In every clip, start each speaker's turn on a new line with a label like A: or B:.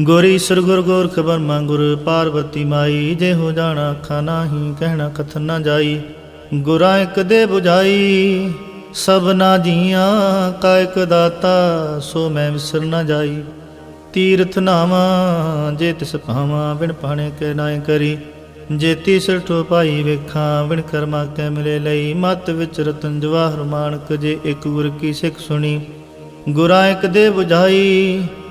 A: ਗੋਰੀ ਈਸਰ ਗੁਰ ਗੋਰਖ ਬਰਮਾ ਗੁਰ ਪਾਰਵਤੀ ਮਾਈ ਜੇ ਹੋ ਜਾਣਾ ਅੱਖਾਂ ਨਾਹੀ, ਕਹਿਣਾ ਕਥਨ ਨਾ ਜਾਈ। ਗੁਰਾਂ ਇੱਕ ਦੇ 부ਝਾਈ ਸਭਨਾ ਜੀਆਂ ਕਾ ਇਕ ਦਾਤਾ, ਸੋ ਮੈਂ ਵਿਸਰ ਨਾ ਜਾਈ। ਤੀਰਥ ਨਾਵਾ, ਜੇ ਤਿਸ ਭਾਵਾ, ਬਿਨ ਪਾਣੇ ਕੇ ਨਾਏ ਕਰੀ। ਜੇ ਤੀਸਰ ਠੋ ਪਾਈ ਵੇਖਾਂ ਵਿਣ ਕਰਮਾ ਕੈ ਮਿਲੇ ਲਈ। ਮਤ ਵਿੱਚ ਰਤਨ ਜਵਾਹਰ ਮਾਨਕ, ਜੇ ਇੱਕ ਗੁਰ ਕੀ ਸਿੱਖ ਸੁਣੀ। ਗੁਰਾਂ ਇੱਕ ਦੇ 부ਝਾਈ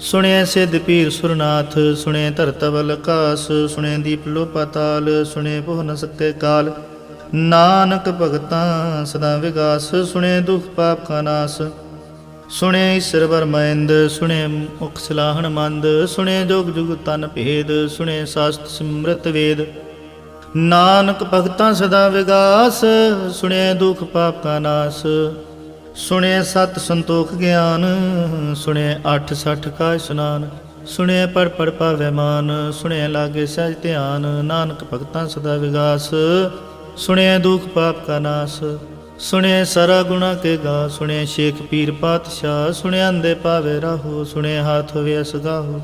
A: ਸੁਣਿਆ ਸਿਧ ਪੀਰ ਸੁਰਨਾਥ ਸੁਣੇ ਧਰਤਵਲ ਕਾਸ ਸੁਣੇ ਦੀਪ ਲੋ ਪਾਤਾਲ ਸੁਣੇ ਬਹੁ ਨ ਸਕੇ ਕਾਲ। ਨਾਨਕ ਭਗਤਾਂ ਸਦਾ ਵਿਗਾਸ ਸੁਣੇ ਦੁਖ ਪਾਪ ਕਾ ਨਾਸ। ਸੁਣੇ ਈਸ਼ਰ ਵਰਮੈਂਦ ਸੁਣੇ ਮੁਖ ਸਲਾਹਣ ਮੰਦ, ਸੁਣਿਐ ਜੋਗ ਜੁਗ ਤਨ ਭੇਦ ਸੁਣੇ ਸਾਸਤ ਸਿਮਰਤ ਵੇਦ। ਨਾਨਕ ਭਗਤਾਂ ਸਦਾ ਵਿਗਾਸ ਸੁਣੇ ਦੁਖ ਪਾਪ ਕਾ ਨਾਸ। ਸੁਣੇ ਸਤ ਸੰਤੋਖ ਗਿਆਨ ਸੁਣੇ ਅੱਠ ਸੱਠ ਕਾ ਇਸ਼ਨਾਨ ਸੁਣੇ ਪੜ ਪੜ ਪਾਵੇ ਮਾਨ ਸੁਣੇ ਲਾਗੇ ਸਹਿਜ ਧਿਆਨ, ਨਾਨਕ ਭਗਤਾਂ ਸਦਾ ਵਿਗਾਸ ਸੁਣੇ ਦੁਖ ਪਾਪ ਕਾ ਨਾਸ ਸੁਣੇ ਸਾਰਾ ਗੁਣਾ ਕੇ ਗਾ ਸੁਣੇ ਸ਼ੇਖ ਪੀਰ ਪਾਤਸ਼ਾਹ ਸੁਣੇ ਅੰਦੇ ਪਾਵੇ ਰਾਹੋ ਸੁਣੇ ਹਾਥ ਹੋਵੇ ਅਸਗਾਹੋ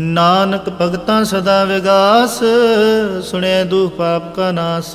A: ਨਾਨਕ ਭਗਤਾਂ ਸਦਾ ਵਿਗਾਸ ਸੁਣੇ ਦੁਖ ਪਾਪ ਕਾ ਨਾਸ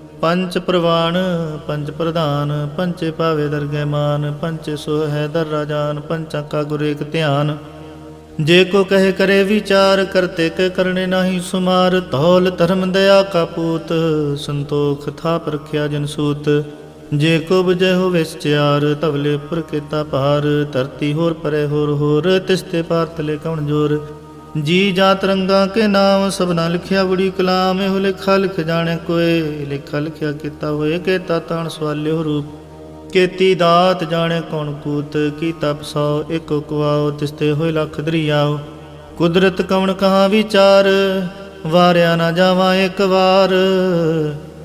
A: ਪੰਚ ਪ੍ਰਵਾਨ ਪੰਚ ਪ੍ਰਧਾਨ ਪੰਚੇ ਭਾਵੇ ਦਰਗਹਿ ਮਾਨ ਪੰਚੇ ਸੋ ਹੈ ਦਰ ਰਾਜਾਨ ਪੰਚਾਂ ਕਾ ਗੁਰ ਏਕ ਧਿਆਨ। ਜੇ ਕੋ ਕਹੇ ਕਰੇ ਵਿਚਾਰ, ਕਰਤੇ ਕੇ ਕਰਨੇ ਨਹੀਂ ਸੁਮਾਰ, ਧੌਲ ਧਰਮ ਦਇਆ ਕਾ ਪੂਤ, ਸੰਤੋਖ ਥਾਪ ਰਖਿਆ ਜਨ ਸੂਤ। ਜੇ ਕੋ ਬਜੈ ਹੋ ਵਿਸਚਾਰ ਤਵਲੇ ਪੁਰ ਕੀਤਾ ਪਾਰ ਧਰਤੀ ਹੋਰ ਪਰੇ ਹੋਰ ਹੋਰ ਤਿਸਤੇ ਪਾਰ ਤਲੇ ਕਉਣ ਜੋਰ। ਜੀ ਜਾਤ ਰੰਗਾ ਕੇ ਨਾਮ, ਸਭਨਾ ਲਿਖਿਆ ਬੜੀ ਕਲਾਮ, ਇਹੋ ਲਿਖਾ ਲਿਖ ਜਾਣੇ ਕੋਏ, ਲਿਖਾ ਲਿਖਿਆ ਕੀਤਾ ਹੋਏ ਕੀਤਾ ਤਾਣ ਸਵਾਲਿਓ ਰੂਪ। ਕੀਤੀ ਦਾਤ ਜਾਣੇ ਕੌਣ ਕੂਤ ਕੀ ਤਪ ਇਕ ਕੁਆਓ ਤਿਸਤੇ ਹੋਏ ਲਖ ਦਰਿਆਓ। ਕੁਦਰਤ ਕਵਣ ਕਹਾ ਵਿਚਾਰ, ਵਾਰਿਆ ਨਾ ਜਾਵਾਂ ਇੱਕ ਵਾਰ।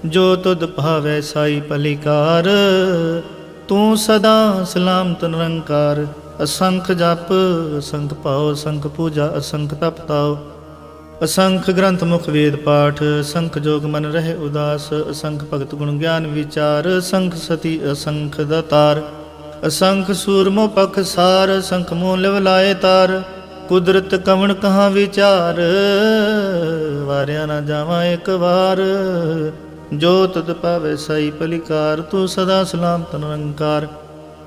A: ਜੋ ਤੁਧ ਭਾਵੈ ਸਾਈ ਭਲਿਕਾਰ, ਤੂੰ ਸਦਾ ਸਲਾਮਤ ਨਿਰੰਕਾਰ। ਅਸੰਖ ਜਪ, ਅਸੰਖ ਭਾਉ ਅਸੰਖ ਪੂਜਾ, ਅਸੰਖ ਤਪ ਤਾਉ ਅਸੰਖ ਗ੍ਰੰਥ ਮੁਖ ਵੇਦ ਪਾਠ, ਅਸੰਖ ਜੋਗ ਮਨ ਰਹੇ ਉਦਾਸ, ਅਸੰਖ ਭਗਤ ਗੁਣ ਗਿਆਨ ਵਿਚਾਰ, ਅਸੰਖ ਸਤੀ, ਅਸੰਖ ਦਤਾਰ। ਅਸੰਖ ਸੂਰਮੋ ਪਖ ਸਾਰ, ਅਸੰਖ ਮੂਲ ਲਿਵ ਤਾਰ। ਕੁਦਰਤ ਕਵਣ ਕਹਾ ਵਿਚਾਰ, ਵਾਰਿਆ ਨਾ ਜਾਵਾਂ ਇੱਕ ਵਾਰ। ਜੋ ਤਦ ਪਾਵੇ ਸਈ ਭਲਿਕਾਰ, ਤੂੰ ਸਦਾ ਸਲਾਮਤ ਨਿਰੰਕਾਰ।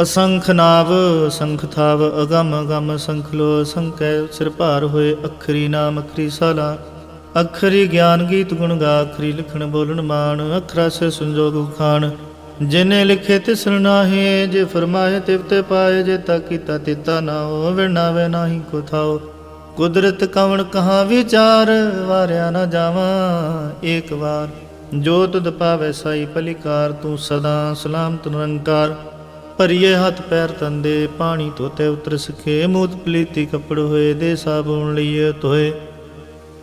A: ਅਸੰਖ ਨਾਵ ਸੰਖ ਥਾਵ, ਅਗਮ ਅਗਮ ਸੰਖ ਲੋ, ਸੰਕੈ ਸਿਰ ਭਾਰ ਹੋਏ, ਅਖਰੀ ਨਾਮ, ਅਖਰੀ ਸਾਲਾ। ਅਖਰੀ ਗਿਆਨ ਗੀਤ ਗੁਣ ਗਾ, ਅਖਰੀ ਲਿਖਣ ਬੋਲਣ ਮਾਣ, ਅਖਰਾ ਸੇ ਸੰਜੋਗ ਖਾਨ ਜਿਨੇ ਲਿਖੇ ਤਿਸ ਨਾਹੀ, ਜੇ ਫਰਮਾਏ ਤਿਵ ਤੇ ਪਾਏ, ਜੇ ਤਾ ਕੀਤਾ ਤਿਤਾ ਨਾ ਹੋ ਵਿਣਾਵੇ ਨਾਹੀ ਕੋ ਥਾਓ। ਕੁਦਰਤ ਕਵਣ ਕਹਾ ਵਿਚਾਰ, ਵਾਰਿਆ ਨਾ ਜਾਵਾਂ ਏਕ ਵਾਰ। ਜੋ ਤੁਧ ਪਾਵੇ ਸਾਈ ਭਲਿਕਾਰ, ਤੂੰ ਸਦਾ ਸਲਾਮਤ ਨਿਰੰਕਾਰ। ਭਰੀਏ ਹੱਥ ਪੈਰ ਤੰਦੇ, ਪਾਣੀ ਧੋਤੇ ਉਤਰ ਸਖੇ, ਮੂਤ ਪਲੀਤੀ ਕੱਪੜ ਹੋਏ, ਦੇ ਸਾਬੂਨ ਲਈਏ ਧੋਏ।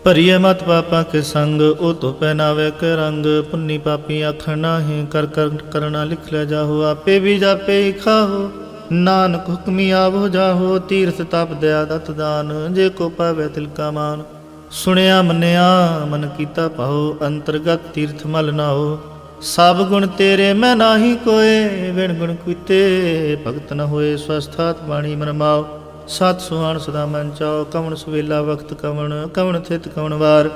A: ਭਰੀਏ ਮਤ ਪਾਪਾ ਕੇ ਸੰਗ, ਉਹ ਤੋ ਪਹਿਨਾਵੇ ਕੇ ਰੰਗ। ਪੁੰਨੀ ਪਾਪੀ ਆਖਣ ਨਾਹੀਂ, ਕਰ ਕਰ ਕਰਨਾ ਲਿਖ ਲੈ ਜਾਹੋ, ਆਪੇ ਵੀ ਜਾਪੇ ਹੀ ਖਾਹੋ। ਨਾਨਕ ਹੁਕਮੀ ਆਵੋ ਜਾਹੋ, ਤੀਰਥ ਤਪ ਦਇਆ ਦਤ ਦਾਨ। ਜੇ ਕੋ ਪਾਵੇ ਤਿਲ ਕਾ ਮਾਨ, ਸੁਣਿਆ ਮੰਨਿਆ, ਮਨ ਕੀਤਾ ਪਾਉ ਅੰਤਰਗਤ ਤੀਰਥ ਮਲ ਨਾਓ ਸਭ ਗੁਣ ਤੇਰੇ ਮੈਂ ਨਾਹੀ ਕੋਏ ਵਿਣ ਗੁਣ ਕੀਤੇ ਭਗਤ ਨ ਹੋਏ ਸਵਸਥਾਤ ਬਾਣੀ ਮਨ ਸਤ ਸੁਹਾਣ ਸਦਾ ਮਨ ਚਾਓ ਕਵਣ ਸੁਵੇਲਾ ਵਕਤ ਕਵਣ ਕਵਣ ਥਿਤ ਕਵਣ ਵਾਰ।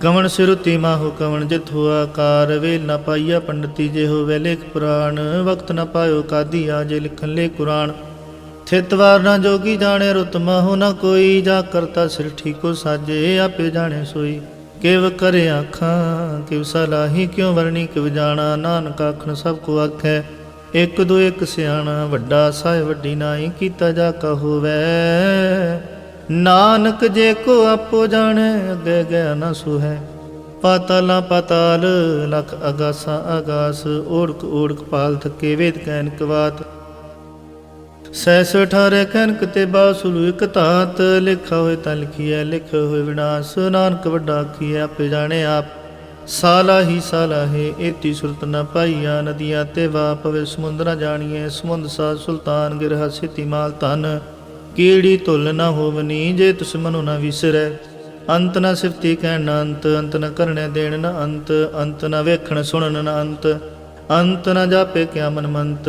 A: ਕਵਣ ਸਿਰੁਤੀ ਮਾਹੋ ਕਵਣ ਜਿਤ ਹੋਆ ਕਾਰ ਵੇਲ ਨ ਪਾਈਆ ਪੰਡਤੀ ਜੇ ਹੋਵੇ ਲੇਖ ਪੁਰਾਣ ਵਕਤ ਨ ਪਾਇਓ ਕਾਦੀ ਆ ਜੇ ਲਿਖਣ ਲੈ ਕੁਰਾਨ। ਥਿਤ ਵਾਰ ਨਾ ਜੋਗੀ ਜਾਣੇ ਰੁਤ ਮਾਹੋ ਨ ਕੋਈ, ਜਾ ਕਰਤਾ ਸਿਰ ਠੀਕੋ ਸਾਜੇ, ਆਪੇ ਜਾਣੇ ਸੋਈ। ਕਿਵ ਕਰੇ ਆਖਾਂ, ਕਿਵ ਸਲਾਹੀ ਕਿਉ ਵਰਣੀ, ਕਿਵ ਜਾਣਾ ਨਾਨਕ ਆਖਣ, ਸਭ ਕੋ ਆਖੈ, ਇੱਕ ਦੋ ਇੱਕ ਸਿਆਣਾ, ਵੱਡਾ ਸਾਹਿਬ ਵੱਡੀ ਨਾਈ ਕੀਤਾ ਜਾ ਕਹੋਵੈ ਨਾਨਕ ਜੇ ਕੋ ਆਪੋ ਜਾਣੈ, ਅੱਗੇ ਗਿਆ ਨਾ ਸੁਹੈ। ਪਾਤਾਲਾ ਪਾਤਾਲ, ਲਖ ਅਗਾਸਾ ਅਗਾਸ, ਓੜਕ ਓੜਕ ਪਾਲ ਥਕੇ ਵੇਦ ਕੈਨਕ ਕਵਾਤ ਸੈਸ ਅਠਾਰੇ ਕਨਕ ਤੇ ਬਾਸੁਲੂ ਇਕ ਧਾਤ, ਲਿਖਾ ਹੋਏ ਤਾਂ ਲਿਖੀਐ ਲਿਖੇ ਹੋਏ ਵਿਨਾਸ਼, ਨਾਨਕ ਵੱਡਾ ਕੀਐ, ਆਪੇ ਜਾਣੇ ਆਪ। ਸਾਲਾ ਹੀ ਸਾਲਾ ਹੈ, ਏਤੀ ਸੁਰਤ ਨ ਪਾਈਆ, ਨਦੀਆਂ ਤੇ ਵਾ ਪਵੇ ਸਮੁੰਦਰਾ ਜਾਣੀਏ ਸਮੁੰਦ ਸਾ ਸੁਲਤਾਨ ਗਿਰਹ ਸਿਤੀ ਮਾਲ ਧਨ। ਕੀੜੀ ਤੁਲ ਨ ਹੋਵਨੀ ਜੇ ਤੁਸ ਮਨੋ ਨਾ ਵਿਸਰੈ। ਅੰਤ ਨਾ ਸਿਫਤੀ ਕਹਿਣ ਨਾ ਅੰਤ ਅੰਤ ਨਾ ਕਰਨੇ ਦੇਣ ਨਾ ਅੰਤ ਅੰਤ ਨਾ ਵੇਖਣ ਸੁਣਨ ਨ ਅੰਤ। ਅੰਤ ਨ ਜਾਪੇ ਕਿਆ ਮਨ ਮੰਤ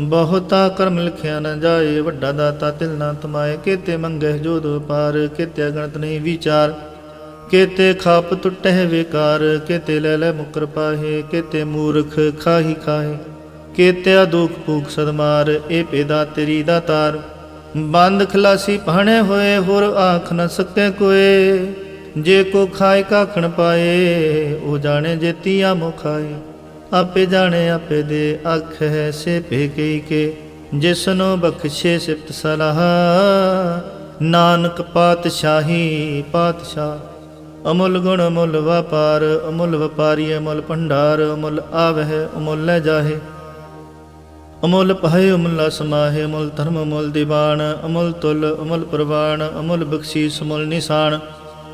A: ਬਹੁਤਾ ਕਰਮ ਲਿਖਿਆ ਨਾ ਜਾਏ, ਵੱਡਾ ਦਾਤਾ ਤਿਲ ਨਾ ਤਮਾਏ। ਕੇਤੇ ਮੰਗਹਿ ਜੋਦ ਪਾਰ, ਕੇਤੇ ਗਣਤ ਨਹੀਂ ਵਿਚਾਰ। ਕੇਤੇ ਖਾਪ ਟੁੱਟਹਿ ਵਿਕਾਰ, ਕੇਤੇ ਲੈ ਲੈ ਮੁਕਰ ਪਾਹੇ, ਕੇਤੇ ਮੂਰਖ ਖਾਹੀ ਖਾਹੇ। ਕੇਤਿਆ ਦੁਖ ਭੂਖ ਸਦਮਾਰ ਇਹ ਪੇਦਾ ਤੇਰੀ ਦਾ ਤਾਰ। ਬੰਦ ਖਲਾਸੀ ਭਾਣੇ ਹੋਏ, ਹੋਰ ਆਖ ਨਾ ਸਕੇ ਕੋਏ। ਜੇ ਕੋ ਖਾਏ ਕਾਖਣ ਪਾਏ, ਉਹ ਜਾਣੇ ਜੇਤੀਆ ਮੁਖਾਏ ਆਪੇ ਜਾਣੇ, ਆਪੇ ਦੇ ਅੱਖ ਹੈ ਸੇ ਭੇ ਕਈ ਕੇ। ਜਿਸਨੋ ਬਖਸ਼ੇ ਸਿਫਤ ਸਲਾਹ, ਨਾਨਕ ਪਾਤਸ਼ਾਹੀ ਪਾਤਸ਼ਾਹ। ਅਮੁੱਲ ਗੁਣ, ਅਮੁੱਲ ਵਪਾਰ, ਅਮੁੱਲ ਵਪਾਰੀ, ਅਮੁੱਲ ਭੰਡਾਰ, ਅਮੁੱਲ ਆਵਹਿ, ਅਮੁੱਲ ਲੈ ਜਾਹੇ। ਅਮੁੱਲ ਪਹਿ ਅਮੁੱਲ ਸਮਾਹੇ ਅਮੁੱਲ ਧਰਮ, ਅਮੁੱਲ ਦੀਵਾਨ, ਅਮੁੱਲ ਤੁਲ, ਅਮੁੱਲ ਪ੍ਰਵਾਨ, ਅਮੁੱਲ ਬਖਸ਼ੀਸ, ਅਮੁੱਲ ਨਿਸ਼ਾਨ।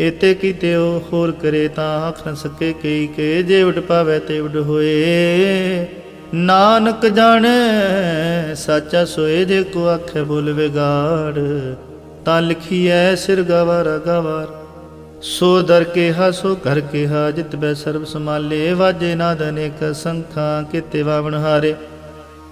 A: ਏਤੇ ਕੀਤੇ ਹੋਰ ਕਰੇ ਤਾਂ ਆਖ ਨ ਸਕੇ ਕਈ ਕੇ ਜੇ ਉਡ ਪਾਵੇ ਤੇ ਉਡ ਹੋਏ। ਨਾਨਕ ਜਾਣੈ, ਸਾਚਾ ਸੋਏ ਜੇ ਕੋ ਆਖੇ ਬੋਲ ਵਿਗਾੜ। ਤਾਂ ਲਿਖੀਐ ਸਿਰ ਗਵਾਰ ਗਵਾਰ, ਸੋ ਦਰ ਕੇ ਸੋ ਕਰ ਕੇ ਹਾ ਜਿਤ ਬੈ ਸਰਬ ਸਮਾਲੇ ਵਾਜੇ ਨਾਦ ਅਨੇਕ ਸੰਖਾਂ, ਕਿਤੇ ਵਾਵਣ ਹਾਰੇ।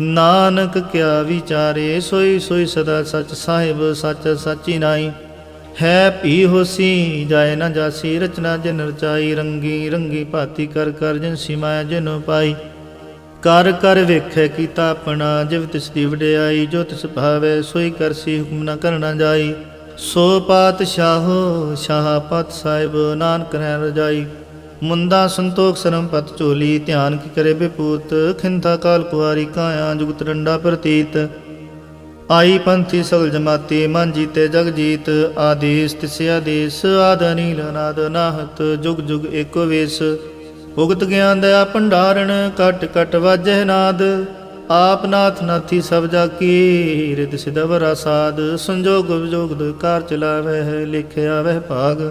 A: ਨਾਨਕ ਕਿਆ ਵਿਚਾਰੇ, ਸੋਈ ਸੋਈ ਸਦਾ ਸਚ ਸਾਹਿਬ, ਸਚ ਸਾਚੀ ਨਾਈ ਹੈ ਭੀ ਹੋਸੀ, ਜਾਏ ਨਾ ਜਾਸੀ, ਰਚਨਾ ਜਿਨ ਰਚਾਈ, ਰੰਗੀ ਰੰਗੀ ਭਾਤੀ ਕਰ ਕਰ ਜਿਨ ਸਿਮਾਇਆ ਜਿਨ ਪਾਈ। ਕਰ ਕਰ ਵੇਖੈ ਕੀਤਾ ਆਪਣਾ, ਜਿਵ ਤਿਸ ਦੀ ਵਡਿਆਈ, ਜੋ ਤਿਸ ਭਾਵੇ, ਸੋਈ ਕਰਸੀ ਹੁਕਮ ਨਾ ਕਰਨਾ ਜਾਈ। ਸੋ ਪਾਤਸ਼ਾਹੋ, ਸ਼ਾਹ ਪਤ ਸਾਹਿਬ, ਨਾਨਕ ਰਹਿ ਰਜਾਈ। ਮੁੰਦਾ ਸੰਤੋਖ ਸਰਮ ਪਤ ਝੋਲੀ, ਧਿਆਨ ਕੀ ਕਰੇ ਬਿਪੂਤ, ਖਿੰਥਾ ਕਾਲ ਕੁਆਰੀ ਕਾਇਆ, ਜੁਗਤ ਡੰਡਾ ਪ੍ਰਤੀਤ। ਆਈ ਪੰਥੀ ਸਗਲ ਜਮਾਤੀ, ਮਨ ਜੀਤੇ ਜਗ ਜੀਤ। ਆਦੇਸ ਤਿਸ ਆਦੇਸ, ਆਦ ਅਨੀਲ ਅਨਾਦ ਨਾਹਤ, ਜੁਗ ਜੁਗ ਏਕੋ ਵੇਸ। ਭੁਗਤ ਗਿਆਨ ਦਇਆ ਭੰਡਾਰਣ, ਕਟ ਕਟ ਵਾਜੈ ਨਾਦ। ਆਪ ਨਾਥ ਨਾਥੀ ਸਭ ਜਾ ਕੀ ਰਿਦ ਸਿਦਵਰਾ ਸਾਧ ਸੰਜੋਗ ਵਿਜੋਗ ਦੁਇ ਕਾਰ ਚਲਾਵੈ ਲਿਖਿਆ ਵਹਿ ਭਾਗ।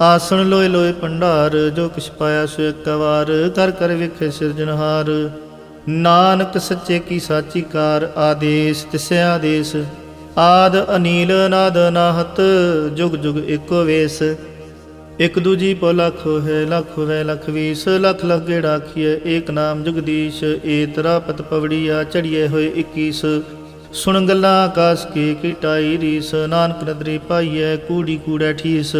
A: ਆਸਣ ਲੋਏ ਲੋਏ ਭੰਡਾਰ, ਜੋ ਕਿਛ ਪਾਇਆ ਸੋ ਇੱਕ ਵਾਰ, ਕਰ ਕਰ ਵੇਖੇ ਸਿਰਜਣਹਾਰ। ਨਾਨਕ ਸੱਚੇ ਕੀ ਸਾਚੀ ਕਾਰ, ਆਦੇਸ ਤਿਸ ਆਦੇਸ। ਆਦ ਅਨੀਲ ਨਾਦ ਨਾਹਤ, ਜੁਗ ਜੁਗ ਏਕੋ ਵੇਸ। ਇਕ ਦੂਜੀ ਪੋ ਲੱਖ ਹੈ ਲੱਖ ਹੋਵੇ ਲੱਖ ਵੀਸ। ਲੱਖ ਲੱਖ ਗੇੜਾ ਆਖੀਏ ਏਕ ਨਾਮ ਜਗਦੀਸ਼। ਏ ਤਰਾ ਪਤ ਪਵੜੀਆ ਚੜੀਏ ਹੋਏ 21 ਸੁਣ ਗੱਲਾਂ ਆਕਾਸ ਕੀ ਕੀਟਾਈ ਰੀਸ। ਨਾਨਕ ਨਦਰੀ ਪਾਈਐ, ਕੂੜੀ ਕੂੜੈ ਠੀਸ।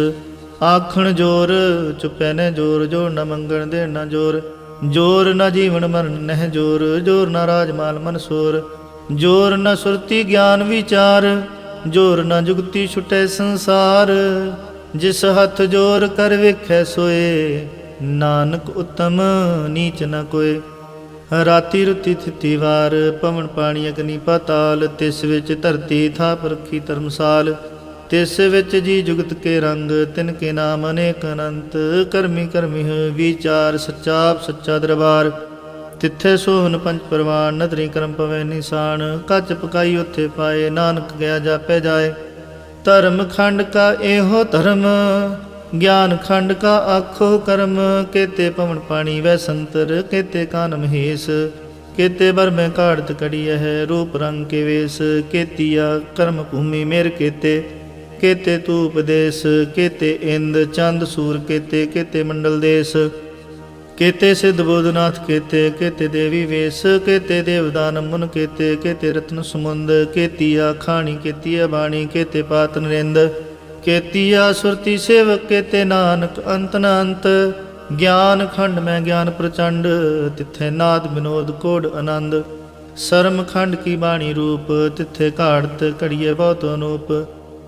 A: ਆਖਣ ਜੋਰ, ਚੁੱਪੈ ਨੇ ਜੋਰ ਜੋਰ ਨ ਮੰਗਣ ਦੇਣ ਨ ਜੋਰ। ਜੋਰ ਨ ਜੀਵਨ ਮਰਨ ਨਹਿ ਜੋਰ ਜੋਰ ਨ ਰਾਜਮਾਲ ਮਨ ਸੋਰ। ਜੋਰ ਨ ਸੁਰਤੀ ਗਿਆਨ ਵਿਚਾਰ, ਜੋਰ ਨ ਜੁਗਤੀ ਛੁਟੈ ਸੰਸਾਰ। ਜਿਸ ਹੱਥ ਜੋਰ ਕਰ ਵੇਖੈ ਸੋਏ, ਨਾਨਕ ਉਤਮ ਨੀਚ ਨ ਕੋਏ। ਰਾਤੀ ਰੁਤੀ ਥਿਤੀ ਵਾਰ, ਪਵਨ ਪਾਣੀ ਅਗਨੀ ਪਾਤਾਲ, ਤਿਸ ਵਿੱਚ ਧਰਤੀ ਥਾਪ ਰੱਖੀ ਧਰਮਸਾਲ। ਤਿਸ ਵਿੱਚ ਜੀ ਜੁਗਤ ਕੇ ਰੰਗ, ਤਿਨ ਕੇ ਨਾਮ ਅਨੇਕ ਅਨੰਤ। ਕਰਮੀ ਕਰਮੀ ਹੈ ਵਿਚਾਰ ਸੱਚਾ ਸੱਚਾ ਦਰਬਾਰ। ਤਿੱਥੇ ਸੋਹਨ ਪੰਜ ਪਰਵਾਨ, ਨਦਰੀ ਕਰਮ ਪਵੇ ਨਿਸ਼ਾਨ। ਕੱਚ ਪਕਾਈ ਉੱਥੇ ਪਾਏ, ਨਾਨਕ ਗਿਆ ਜਾਪੇ ਜਾਏ। ਧਰਮ ਖੰਡ ਕਾ ਇਹੋ ਧਰਮ, ਗਿਆਨ ਖੰਡ ਕਾ ਆਖੋ ਕਰਮ। ਕੇਤੇ ਪਵਨ ਪਾਣੀ ਵੈ ਸੰਤਰ, ਕੇਤੇ ਕਾਨ ਮਹੇਸ਼। ਕੇਤੇ ਬਰ ਮੈਂ ਕਾੜਤ ਕੜੀ ਹੈ, ਰੂਪ ਰੰਗ ਕੇ ਵੇਸ। ਕੇਤੀਆ ਕਰਮ ਭੂਮੀ ਮੇਰ ਕੇਤੇ। ਕੇਤੇ ਤੂ ਉਪਦੇਸ਼, ਕੇਤੇ ਇੰਦ ਚੰਦ ਸੂਰ, ਕੇਤੇ ਕੇਤੇ ਮੰਡਲ ਦੇਸ। ਕੇਤੇ ਸਿੱਧ ਬੋਧਨਾਥ, ਕੇਤੇ ਕੇਤੇ ਦੇਵੀ ਵੇਸ, ਕੇਤੇ ਦੇਵਦਾਨ ਮੁਨ, ਕੇਤੇ ਕੇਤੇ ਰਤਨ ਸਮੁੰਦ, ਕੇਤੀਆ ਖਾਣੀ, ਕੇਤੀਆ ਬਾਣੀ, ਕੇਤੇ ਪਾਤ ਨਰਿੰਦ। ਕੇਤੀਆ ਸੁਰਤੀ ਸੇਵਕ, ਕੇਤੇ ਨਾਨਕ, ਅੰਤ ਨ ਗਿਆਨ ਖੰਡ ਮੈਂ ਗਿਆਨ ਪ੍ਰਚੰਡ, ਤਿੱਥੇ ਨਾਦ ਬਿਨੋਦ ਕੋੜ ਆਨੰਦ। ਸਰਮ ਖੰਡ ਕੀ ਬਾਣੀ ਰੂਪ, ਤਿੱਥੇ ਘਾੜਤ ਘੜੀਏ ਬਹੁਤ ਅਨੂਪ।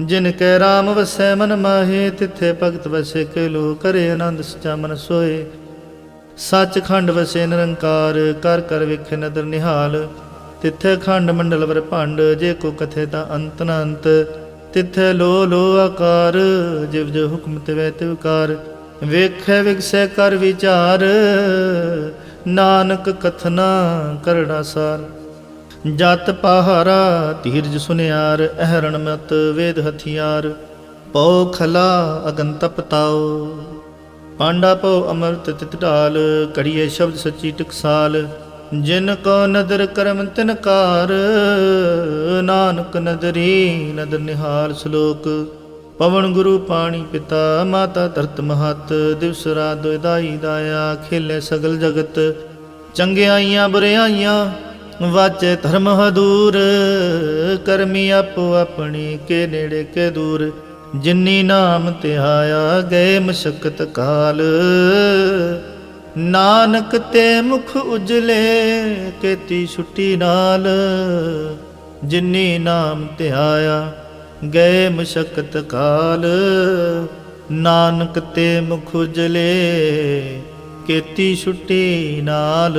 A: ਜਿਨ ਕੈ RAM ਵਸੈ ਮਨ ਮਾਹੇ, ਤਿੱਥੇ ਭਗਤ ਵਸੈ ਕੇ ਲੋ ਕਰੇ ਆਨੰਦ, ਸਚਾ ਮਨ ਸੋਏ। ਸੱਚਖੰਡ ਵਸੇ ਨਿਰੰਕਾਰ, ਕਰ ਕਰ ਵਿਖੇ ਨਦਰ ਨਿਹਾਲ। ਤਿੱਥੇ ਖੰਡ ਮੰਡਲ ਵਰ ਭੰਡ, ਜੇ ਕੋ ਕਥੇ ਤਾਂ ਅੰਤ ਨ ਅੰਤ। ਤਿੱਥੇ ਲੋ ਲੋ ਆਕਾਰ, ਜਿਵ ਜੋ ਹੁਕਮ ਤਿਵੈ ਤਿਵਕਾਰ ਵੇਖੈ ਵਿਖਸੈ ਕਰ ਵਿਚਾਰ, ਨਾਨਕ ਕਥਨਾ ਕਰਣਾ ਸਾਰ। ਜਤ ਪਹਾਰਾ ਧੀਰਜ ਸੁਨਿਆਰ, ਅਹਰਣ ਮਤ ਵੇਦ ਹਥਿਆਰ, ਪਉ ਖਲਾ ਅਗਨ ਤਪਤਾਓ ਪਾਂਡਾ ਪਉ ਅਮਰਤ ਤਿਤ ਢਾਲ ਕੜੀਏ ਸ਼ਬਦ ਸੱਚੀ ਟਕਸਾਲ। ਜਿਨ ਕੋ ਨਦਰ ਕਰਮ ਤਿਨ ਕਾਰ, ਨਾਨਕ ਨਦਰੀ ਨਦਰ ਨਿਹਾਲ ਸ਼ਲੋਕ। ਪਵਨ ਗੁਰੂ ਪਾਣੀ ਪਿਤਾ, ਮਾਤਾ ਧਰਤ ਮਹਤ, ਦਿਵਸ ਰਾਤ ਦਾਈ ਦਾਇਆ, ਖੇਲੇ ਸਗਲ ਜਗਤ। ਚੰਗਿਆਈਆਂ ਬੁਰਿਆਈਆਂ ਵਾਚੇ ਧਰਮ ਹਦੂਰ, ਕਰਮੀ ਆਪੋ ਆਪਣੀ ਕੇ ਨੇੜੇ ਕੇ ਦੂਰ। ਜਿਨੀ ਨਾਮ ਧਿਆਇਆ ਗਏ ਮਸ਼ਕਤ ਕਾਲ। ਨਾਨਕ ਤੇ ਮੁਖ ਉਜਲੇ, ਕੇਤੀ ਛੁੱਟੀ ਨਾਲ। ਜਿਨੀ ਨਾਮ ਧਿਆਇਆ ਗਏ ਮਸ਼ਕਤ ਕਾਲ। ਨਾਨਕ ਤੇ ਮੁਖ ਉਜਲੇ, ਕੇਤੀ ਛੁੱਟੀ ਨਾਲ।